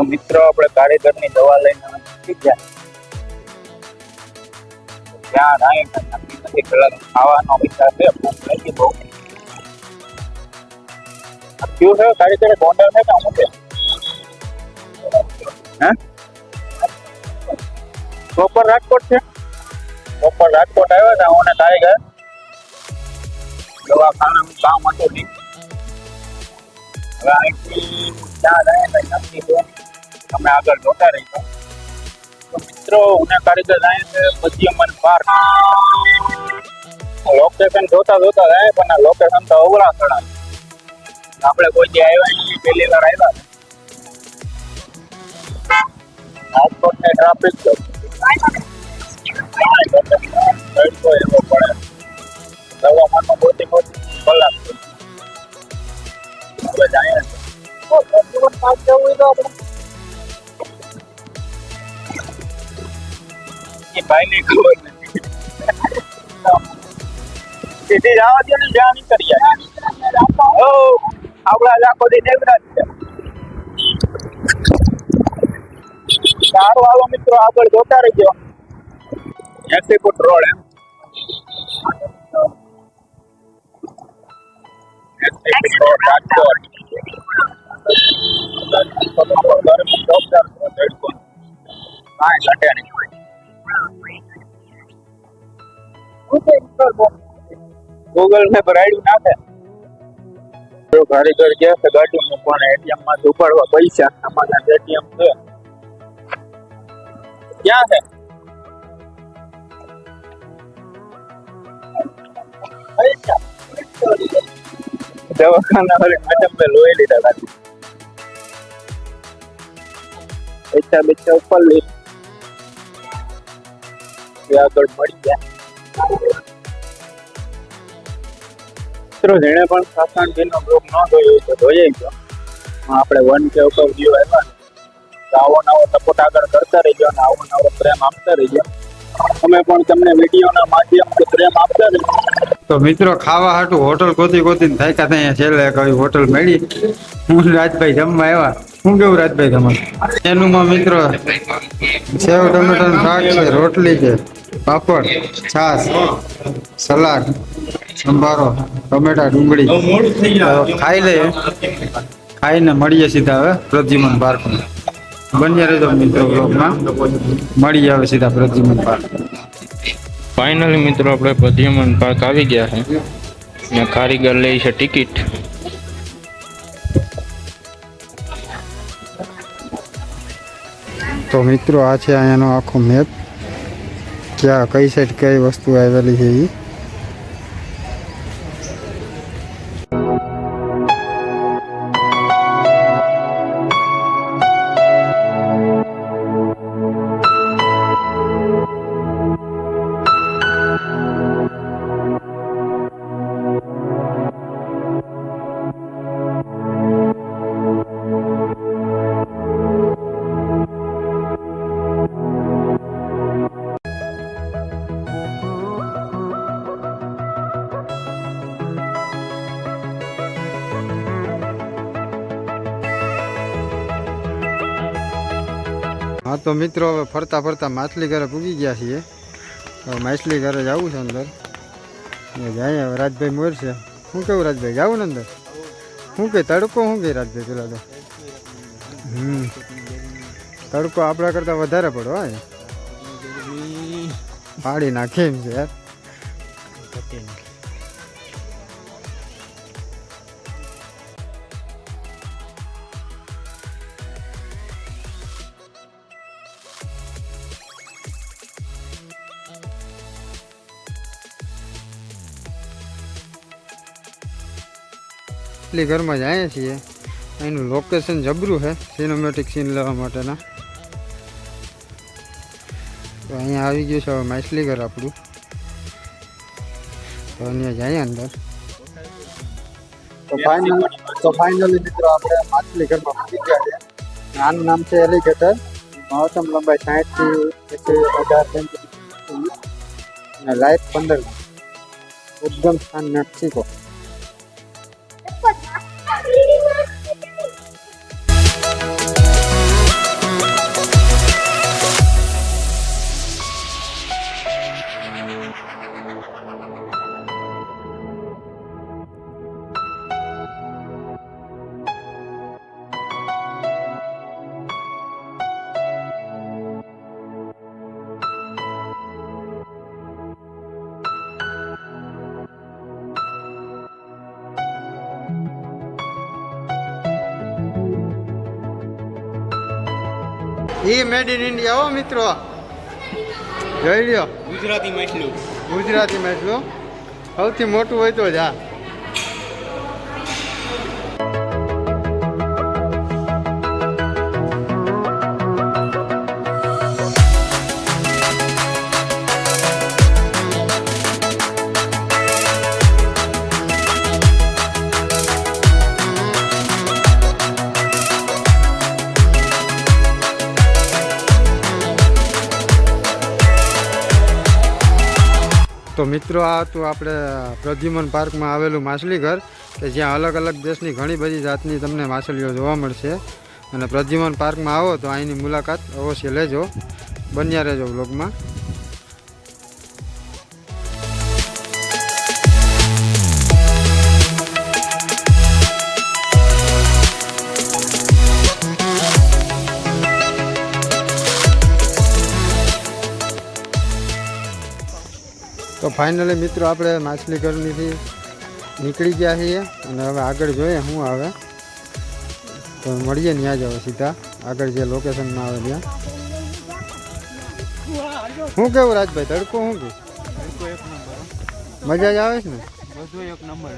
તો મિત્રો આપણે કારીગરની દવા લઈને ત્યાં નક્કી નથી પેલા ખાવાનો વિચાર છે ભૂખ લાગી બહુ. છે? કારીગર ગોંડલ છે કે અમુક છે? હે? પ્રોપર રાજકોટ છે? પ્રોપર રાજકોટ આવ્યો હતા હું ને કારીગર દવાખાનાનું કામ હતું નહીં. હવે અહીંથી ત્યાં રહે નક્કી અમે આગળ જોતા રહીશું. તો મિત્રો, ઉને કારીગર જાય પછી અમને પાર્ક. લોકેશન જોતા જોતા જાય, પણ લોકેશન તો અવળા ખડા આપણે કોઈ જે આવ્યા નહીં, પહેલી વાર આવ્યા રાજકોટ ટ્રાફિક તો એવો પડે. દવામાં મોટી મોટી કલાક. હવે જાય છે. એ ભાઈને ખબર સીધી જવા દે ને જ્યાં જાય ઓ આપણા લાખો દી નેવરા છે. સારું હાલો મિત્રો, આગળ જોતા રહેજો. એસી ફૂટ રોડ એમ. રાજકોટ. ગૂગલ ને ભરાડ્યું નાખે જો કારીગર ગયા છે ગાડી મૂકવાના એટીએમમાં ઉપાડવા પૈસા? અમારા એટીએમ છે? ક્યાં છે? દવાખાના લોહી લીધા ઉપર લઈ. આગળ મળી ગયા. મિત્રો, જેણે પણ સાસણ નો બ્લોગ ન જોયો હોય જોઈએ ગયો આપણે વન કે ઉપર વ્યૂ આવ્યા. તો આવો નવો સપોર્ટ આગળ કરતા રહીજો અને આવો નવો પ્રેમ આપતા રહીજો. અમે પણ તમને વિડીયોના માધ્યમથી પ્રેમ આપતા રહીજો તો મિત્રો ખાવા હાટું હોટલ ગોતી ગોતીને થાક્યા ત્યાં છેલ્લે કઈ હોટલ મળી. હું રાજભાઈ જમવા આવ્યા. શું કેવું રાજભાઈ તમારે એનુંમાં મિત્રો સેવ ટમેટાનું શાક છે, રોટલી છે, પાપડ, છાશ, સલાડ, સંભારો, ટમેટા, ડુંગળી. ખાઈ લઈએ ખાઈને મળીએ સીધા હવે પ્રદ્યુમન પાર્કમાં. બન્યા રહેજો મિત્રો બ્લોગમાં મળી આવે સીધા પ્રદ્યુમન પાર્ક ફાઇનલી મિત્રો, આપણે પદ્યમન પાર્ક આવી ગયા છે. ને કારીગર લે છે ટિકિટ. તો મિત્રો, આ છે અહીંયાનો આખો મેપ ક્યાં, કઈ સાઈડ કઈ વસ્તુ આવેલી છે એ તો મિત્રો હવે ફરતા ફરતા માછલી ઘરે પૂગી ગયા છીએ. હવે માછલી ઘરે જવું છે અંદર. ને જાય હવે રાજભાઈ મોર છે. શું કેવું રાજભાઈ, જાવું ને અંદર? શું કે તડકો શું કે રાજભાઈ પેલા તો? હમ. તડકો આપણા કરતાં વધારે પડો હા પાડી નાખે એમ છે યાર. એટલી ઘરમાં જ આવ્યા છીએ. એનું લોકેશન જબરું છે સિનેમેટિક સીન લેવા માટેના. તો અહીંયા આવી ગયું છે હવે માછલી ઘર આપણું. તો અહીંયા જઈએ અંદર. તો ફાઇનલ તો ફાઇનલી મિત્રો આપણે માછલી ઘરમાં પહોંચી ગયા છે આનું નામ છે એલિગેટર મહત્તમ લંબાઈ સાઠથી એસી અઢાર સેન્ટીમીટર અને લાઈફ પંદર. ઉદ્ગમ સ્થાન મેક્સિકો. એ મેડ ઇન ઇન્ડિયા હો મિત્રો. જોઈ લ્યો. ગુજરાતી માછલું. ગુજરાતી મેચનું સૌથી મોટું હોય તો જ આ. મિત્રો, આ હતું આપણે પ્રદ્યુમન પાર્કમાં આવેલું માછલી ઘર કે જ્યાં અલગ અલગ દેશની ઘણી બધી જાતની તમને માછલીઓ જોવા મળશે. અને પ્રદ્યુમન પાર્કમાં આવો તો અહીંની મુલાકાત અવશ્ય લેજો. બન્યા રહેજો બ્લોગમાં તો ફાઇનલી મિત્રો આપણે માછલી ઘરનીથી નીકળી ગયા છીએ અને હવે આગળ જોઈએ શું આવે. તો મળીએ ત્યાં જ હવે સીધા. આગળ જે લોકેશનમાં આવે ત્યાં. શું કેવું રાજભાઈ તડકો શું કે મજા જ આવે છે ને? બધું એક નંબર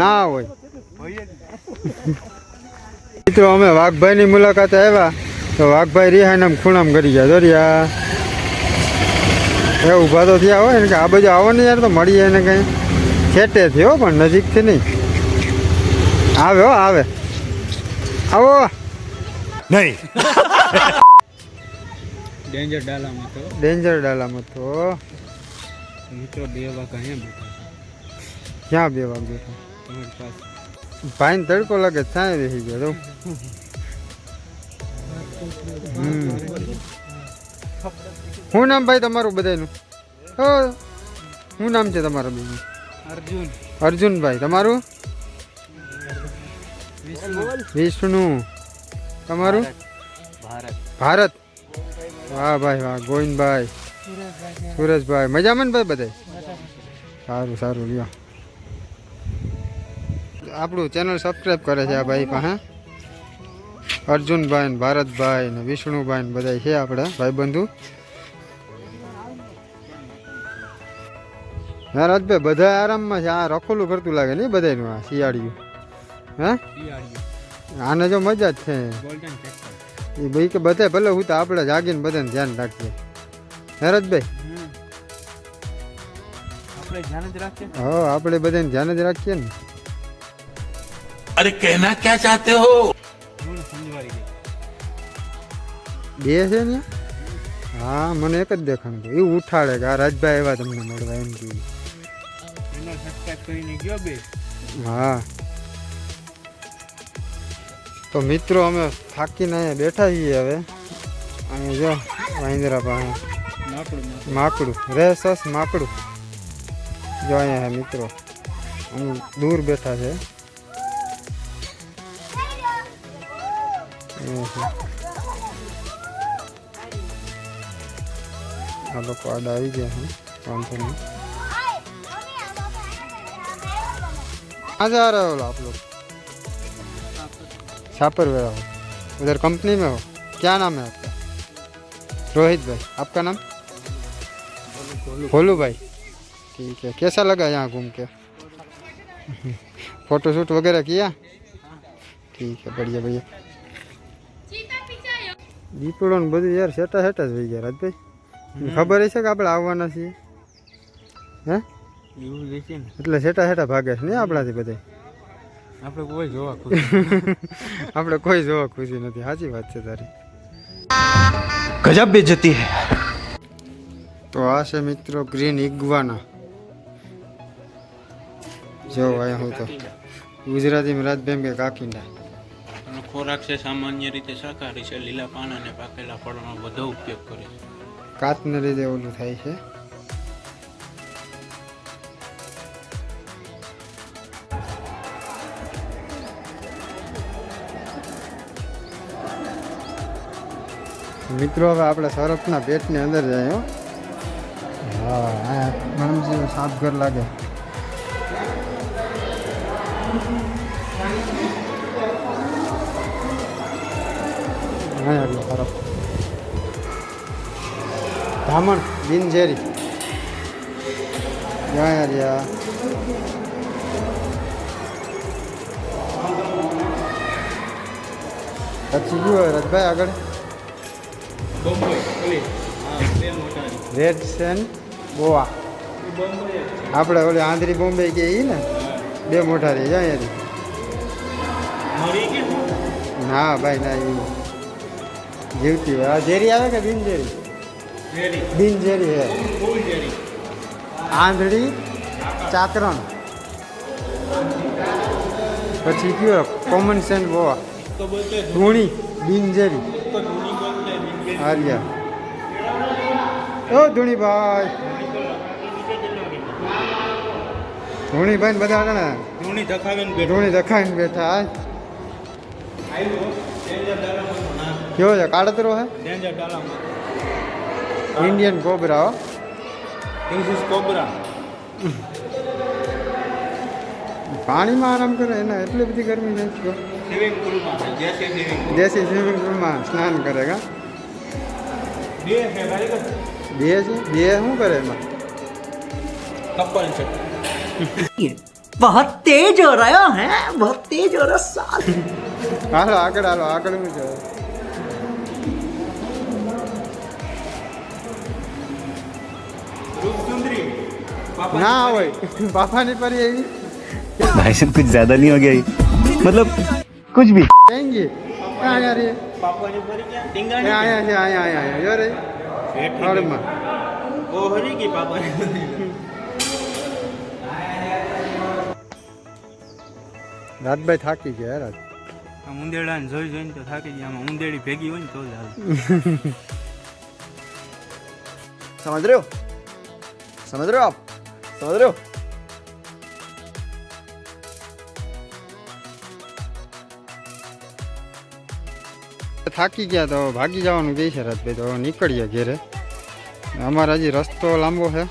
ના હોય. મિત્રો અમે વાઘભાઈની મુલાકાતે આવ્યા. તો વાઘભાઈ રિહાઈને આમ ખૂણામ કરી ગયા. દોરિયા. એ ઊભા તો થયા હોય ને કે આ બાજુ આવો ને યાર તો મળીએ એને કંઈ. છેટે થયો પણ નજીકથી નહીં. આવે. હો આવે. આવો ડેન્જર ડાલામાં તો. ડેન્જર ડાલામાં તો. મિત્રો બે વાગ અહીંયા બેઠા ક્યાં બે વાગ બેઠા? તમારી પાસે. ભાઈને તડકો લાગે ત્યાં બેસી ગયો તો. હમ. શું નામ ભાઈ તમારું બધાનું? હો શું નામ છે તમારું બીજું અર્જુન. અર્જુનભાઈ તમારું? વિષ્ણુ. તમારું? ભારત. ભારત. વાહ ભાઈ વાહ ગોવિંદભાઈ. સુરેશભાઈ. મજામાં ને ભાઈ બધા સારું સારું લ્યો. આપણું ચેનલ સબસ્ક્રાઈબ કરે છે આ ભાઈ પાસે અર્જુનભાઈ ભારતભાઈ ને વિષ્ણુભાઈ ને બધા છે આપણા ભાઈબંધુ. હા રાજભાઈ બધા આરામમાં છે. આ રખોલું કરતું લાગે નહીં બધાનું આ શિયાળિયું? હે? આને જો મજા જ છે. એ ભાઈ કે બધા ભલે હું તો આપણે જાગીને બધાને ધ્યાન રાખીએ. હે રાજભાઈ હા આપણે બધાને ધ્યાન જ રાખીએ ને. અરે કહેના ક્યાં ચાહતે હો? બે છે ને? હા મને એક જ દેખાણું હતું. એવું ઉઠાડે કે આ રાજભાઈ આવ્યા તમને મળવા એમ કહ્યું ચેનલ સબસ્ક્રાઇબ કરીને ગયો બે. હા. તો મિત્રો અમે થાકીને અહીંયા બેઠા છીએ હવે. અહીંયા જો વાંદરા પાસે. માકડું માકડું. રે સસ માકડું. જો અહીંયા હે મિત્રો. અમે દૂર બેઠા છે. આ લોકો આડા આવી ગયા છે વાંધો નહીં कहाँ जा रहे हो आप लोग छापर गया हो उधर कंपनी में हो क्या नाम है आपका रोहित भाई आपका नाम भोलू भाई ठीक है कैसा लगा यहाँ घूम के फोटो शूट वगैरह किया ठीक है बढ़िया बढ़िया દીપડો ને બધું યાર સેટા સેટા જ હોય ગયા રાજભાઈ. ખબર છે કે આપણે આવવાના છીએ? હે? એટલે સેટા સેટા ભાગે છે ને આપણાથી બધે? આપણે કોઈ જોવા ખુશી આપણે કોઈ જોવા ખુશી નથી. સાચી વાત છે તારી. ગજબ બેજતી હે. તો આ છે મિત્રો ગ્રીન ઇગવાના જો ભાઈ હું તો ગુજરાતીમાં રાજભાઈ કે કાકીંડા. ખોરાક છે સામાન્ય રીતે શાકાહારી છે. લીલા પાન અને પાકેલા ફળનો વધુ ઉપયોગ કરે છે. કાચને લીધે ઓલું થાય છે. મિત્રો હવે આપણે સરફના પેટની અંદર જાય હો. હા આ ગરમ છે સાફ ઘર લાગે. હા એટલે ખરો ધામણ બિનઝેરી યા રહ્યા પછી શું હોય રજભાઈ આગળ? રેડ સેન ગોવા આપણે ઓલી આંધ્રી બોમ્બે કે એ ને? બે મોટા રહી જાય ના ભાઈ ના એ જીવતી હોય. આ ઝેરી આવે કે બિનઝેરી? બિનઝેરી હે. આંધળી ચાકરણ. પછી કયો? કોમન સેન્સ બોવા ધૂણી બિનઝેરી. હારિયા ઓ ધૂણીભાઈ. ધૂણીભાઈ બધા આગળ ધૂણી ધખાવીને ધૂણી ધખાવીને બેઠા. કેવો છે કાળતરો હે ડેન્જર ડાલામાં ઇન્ડિયન કોબરા હો ધીસ ઇઝ કોબરા પાણીમાં આરામ કરે એને એટલી બધી ગરમી નથી સ્વિમિંગ પુલમાં જેસી સ્વિમિંગ દેશી સ્વિમિંગ પુલમાં સ્નાન કરે કા બે છે કારીગર બે છે બે શું કરે એમાં કપલ છે बहुत तेज हो रहा है बहुत तेज हो रहा साल હાલો આગળ હાલો આગળ શું ના હોય બાપાની પરી એવી भाई साहब कुछ ज्यादा नहीं हो गया ये? मतलब कुछ भी કહેંગી ક્યાં યાર એ પાપાની પરી ક્યાં એ ટીંગાણી આયા છે આયા આયા આયા યો રે હેઠી હળમાં ઓ હરી ગઈ પાપાની રાજભાઈ થાકી ગયા રાત આ ઉંદેડાને જોઈ જોઈને તો થાકી ગયા આમાં ઉંદેડી ભેગી હોય ને તો જ હાલે समझ रहे हो समझ ¿Madreo? થાકી ગયા તો ભાગી જવાનું કહે છે રાજભાઈ તો નીકળીએ ઘેરે. અમારા હજી રસ્તો લાંબો છે.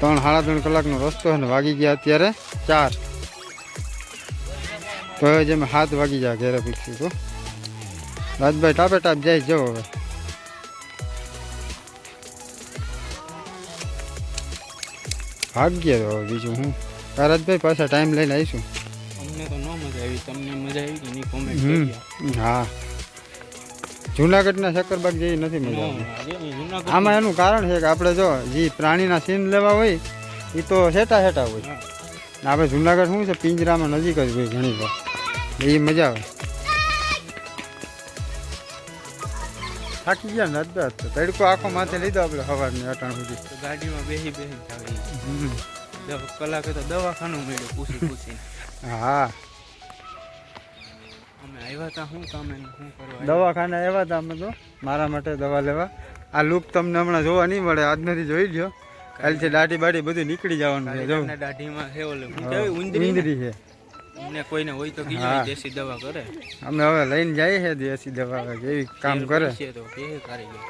ત્રણ સાડા ત્રણ કલાકનો રસ્તો છે ને વાગી ગયા અત્યારે ચાર. તો હવે જેમ હાથ વાગી જાય ઘેરે પીછું તો. રાજભાઈ ટાપે ટાપ જાય જવો હવે. ભાગ્ય હવે બીજું હું? રાજભાઈ પાછા ટાઈમ લઈને આવીશું. અમને તો ન મજા આવી તમને મજા આવી કે નહીં કોમેન્ટ હા. જુનાગઢના શક્કરબાગ જેવી નથી મજા આવી આમાં એનું કારણ છે કે આપણે જો જે પ્રાણીના સીન લેવા હોય એ તો હેટા હેટા હોય. આપણે જુનાગઢ શું છે પિંજરામાં નજીક જ હોય ઘણી વાર એ મજા આવે. થાકી ગયા ને તો. તડકો આખો માથે લીધો આપણે સવારની અટાણ સુધી. ગાડીમાં બેસી બેસી જાવી હમ. કલાકે તો દવાખાનું મળ્યું પૂછી પૂછી. હા. અમે આવ્યા હતા શું કામ શું કરવા દવાખાના એવા હતા અમે તો. મારા માટે દવા લેવા. આ લુક તમને હમણાં જોવા નહીં મળે આજનાથી જોઈ લ્યો કાલથી દાઢી બાઢી બધું નીકળી જવાનું છે દાઢીમાં છે ઓલું? ઉંદરી છે. અમને કોઈને હોય તો કીજો દેશી દવા કરે. અમે હવે લઈને જઈએ છે દેશી દવા જેવી કામ કરે. તો કે કારીગર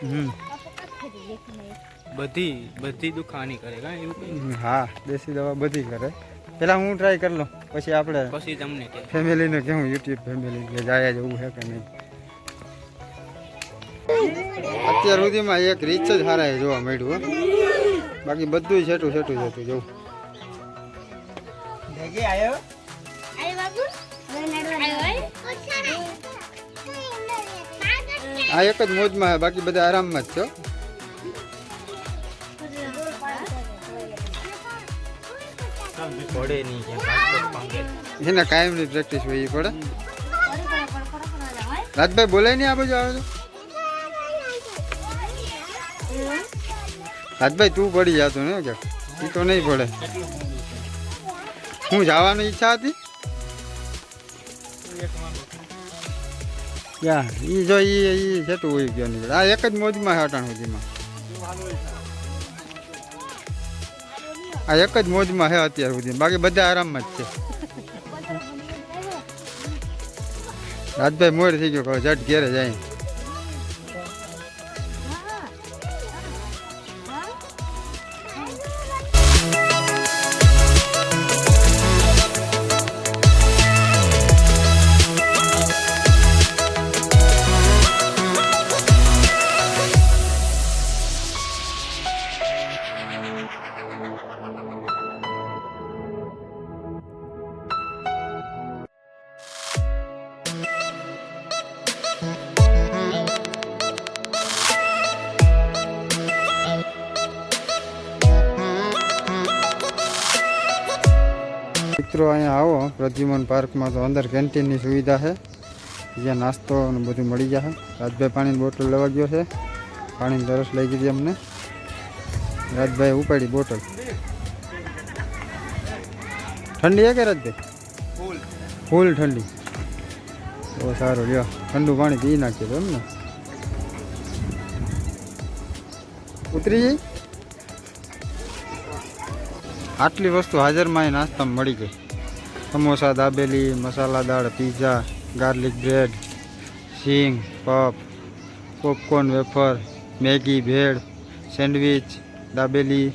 બધી બધી દુખાની કરે કાં એવું કંઈ? હા દેશી દવા બધી કરે. પેલા હું ટ્રાય કરી લઉં પછી આપણે પછી તમને કે ફેમિલીને કેવું યુટ્યુબ ફેમિલી કે જાય જવું છે કે નહીં. અત્યાર સુધીમાં એક રીચ જ સારા જોવા મળ્યું હો. બાકી બધું છેટું છેટું જતું જવું. અરે આ એક જ મોજમાં છે બાકી બધા આરામમાં જ છો. એને કાયમની પ્રેક્ટિસ હોય એ પડે. રાજભાઈ બોલાય નહીં આ બાજુ આવે તો. રાજભાઈ તું પડી જાતો ને કે એ તો નહીં પડે. હું જવાની ઈચ્છા હતી? ક્યાં? ઈ જો ઈ ઈ છેટું હોય ગયો નીકળે. આ એક જ મોજમાં છે અટાણ સુધીમાં આ એક જ મોજમાં છે અત્યાર સુધી. બાકી બધા આરામમાં જ છે. રાજભાઈ મોર થઈ ગયો જટ ઘેરે જાય. આવો પ્રદ્યુમન પાર્કમાં તો અંદર કેન્ટીનની સુવિધા છે. જ્યાં નાસ્તો અને બધું મળી જશે રાજભાઈ પાણીની બોટલ લેવા ગયો છે. પાણીની તરસ લઈ ગઈ અમને. રાજભાઈ ઉપાડી બોટલ. ઠંડી હે કે રાજભાઈ? ફૂલ. ઠંડી. તો સારું લ્યો. ઠંડુ પાણી પી નાખીએ એમને. ઉતરી જઈ આટલી વસ્તુ હાજરમાં નાસ્તામાં મળી ગઈ. સમોસા, દાબેલી, મસાલા દાળ પીઝા ગાર્લિક બ્રેડ સિંગ puff popcorn wafer Maggi, bhel, sandwich, dabeli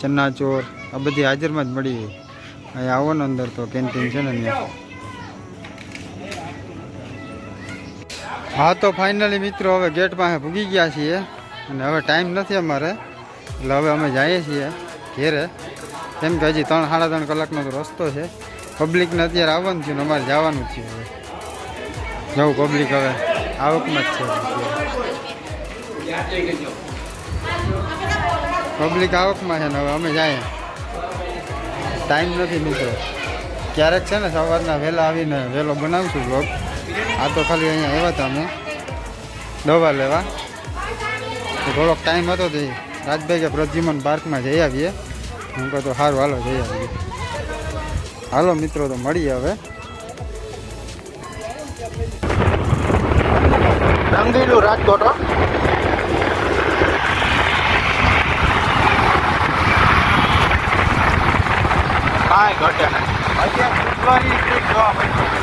ચન્નાચોર આ બધી હાજરમાં જ મળી ગઈ અહીંયા આવો ને અંદર તો કેન્ટીન છે ને હા તો ફાઇનલી મિત્રો, હવે ગેટ પાસે પૂગી ગયા છીએ અને હવે ટાઈમ નથી અમારે. એટલે હવે અમે જઈએ છીએ ઘેરે. કેમ કે હજી ત્રણ, સાડા ત્રણ કલાકનો રસ્તો છે. પબ્લિકને અત્યારે આવવાનું ને અમારે જવાનું છે હવે. જવું પબ્લિક હવે. આવકમાં જ છે પબ્લિક આવકમાં છે ને હવે અમે જાય. ટાઈમ નથી મિત્રો ક્યારેક છે ને સવારના વહેલા આવીને વહેલો બનાવશું બ્લોગ આ તો ખાલી અહીંયા આવ્યા હતા અમે. દવા લેવા. થોડોક ટાઈમ હતો તે રાજભાઈ કે પ્રદ્યુમન પાર્કમાં જઈ આવીએ. હું કહું તો સારું, હાલો જઈ આવીએ. હાલો મિત્રો તો મળીએ હવે રંગીલું રાજકોટ. કાંઈ ઘટે નહીં અત્યારે